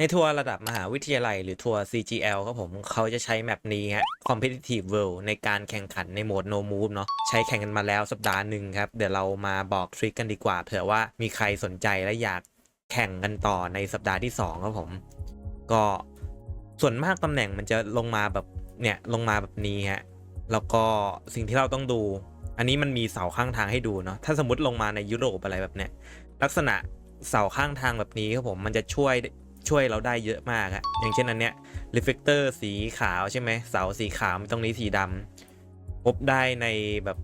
ในทัวร์ระดับมหาวิทยาลัย หรือทัวร์ CGL ครับผมเขาจะใช้แมปนี้ฮะ Competitive World ในการแข่งขันในโหมด No Move เนาะใช้แข่งกันมาแล้วสัปดาห์หนึ่งครับ เดี๋ยวเรามาบอกทริคกันดีกว่า เผื่อว่ามีใครสนใจและอยากแข่งกันต่อในสัปดาห์ที่ 2 ครับผม ก็ส่วนมากตำแหน่งมันจะลงมาแบบเนี่ย ลงมาแบบนี้ฮะ แล้วก็สิ่งที่เราต้องดู อันนี้มันมีเสาข้างทางให้ดูเนาะถ้าสมมติลงมาในยุโรปอะไรแบบเนี้ยลักษณะเสาข้างทางแบบนี้ครับผมมันจะช่วย ช่วยเราได้เยอะมากอะอย่างเช่นอันเนี้ย reflector สีขาวใช่ไหมเสาสีขาวตรงนี้สีดำพบได้ในแบบ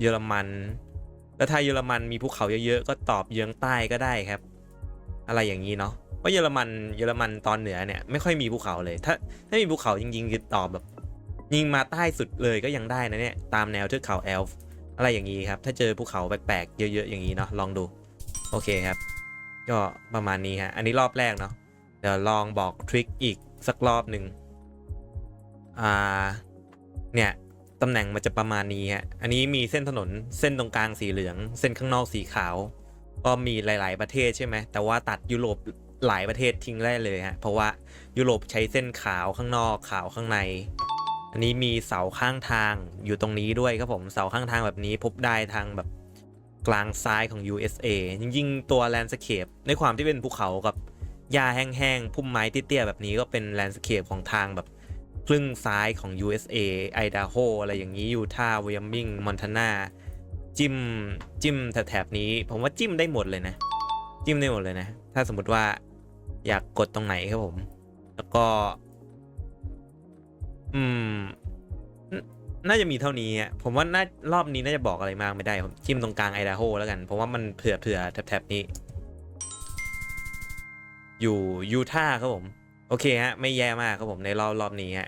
เยอรมัน แล้วถ้าเยอรมันมีภูเขาเยอะๆก็ตอบเยื้องใต้ก็ได้ครับ อะไรอย่างนี้เนาะเพราะเยอรมันเยอรมันตอนเหนือเนี่ยไม่ค่อยมีภูเขาเลย ถ้าถ้ามีภูเขาจริงๆคือตอบแบบยิงมาใต้สุดเลยก็ยังได้นะเนี่ยตามแนวเทือกเขาแอลฟ์อะไรอย่างนี้ครับ ถ้าเจอภูเขาแปลกๆเยอะๆอย่างนี้เนาะลองดู โอเคครับ ก็ประมาณนี้ฮะ อันนี้รอบแรกเนาะ เดี๋ยวลองบอกทริคอีกสักรอบหนึ่งอ่า เนี่ยตำแหน่งมันจะประมาณนี้ฮะ อันนี้มีเส้นถนนเส้นตรงกลางสีเหลือง เส้นข้างนอกสีขาว ก็มีหลาย ๆ ประเทศใช่ไหม แต่ว่าตัดยุโรปหลายประเทศทิ้งได้เลยฮะ เพราะว่ายุโรปใช้เส้นขาวข้างนอกขาวข้างใน อันนี้มีเสาข้างทางอยู่ตรงนี้ด้วยครับผม เสาข้างทางแบบนี้พบได้ทางแบบ กลางซ้ายของ USA จริงๆ ตัวแลนด์สเคปในความที่เป็นภูเขากับหญ้าแห้งๆ พุ่มไม้เตี้ยๆ แบบนี้ก็เป็นแลนด์สเคปของทางแบบครึ่งซ้ายของ USA ไอดาโฮอะไรอย่างนี้ยูทาห์ไวอมิงมอนทานาจิ้มจิ้มแถบนี้ ผมว่าจิ้มได้หมดเลยนะ จิ้มได้หมดเลยนะ ถ้าสมมติว่าอยากกดตรงไหนครับผม แล้วก็ อืม น่าจะมีเท่านี้ผมว่าน่ารอบนี้น่าจะบอกอะไรมากไม่ได้ผมจิ้มตรงกลางไอดาโฮแล้วกันเพราะว่ามันเผื่อเผื่อแถบๆนี้ อยู่ยูทาห์ครับผม โอเคฮะ ไม่แย่มากครับผมในรอบรอบนี้ฮะ